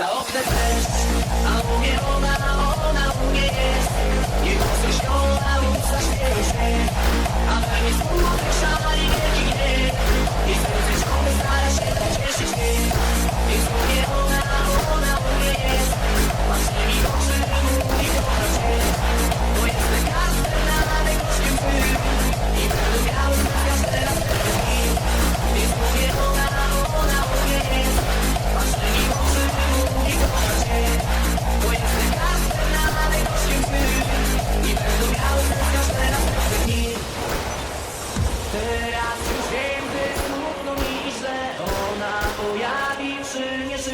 Za a u mnie ona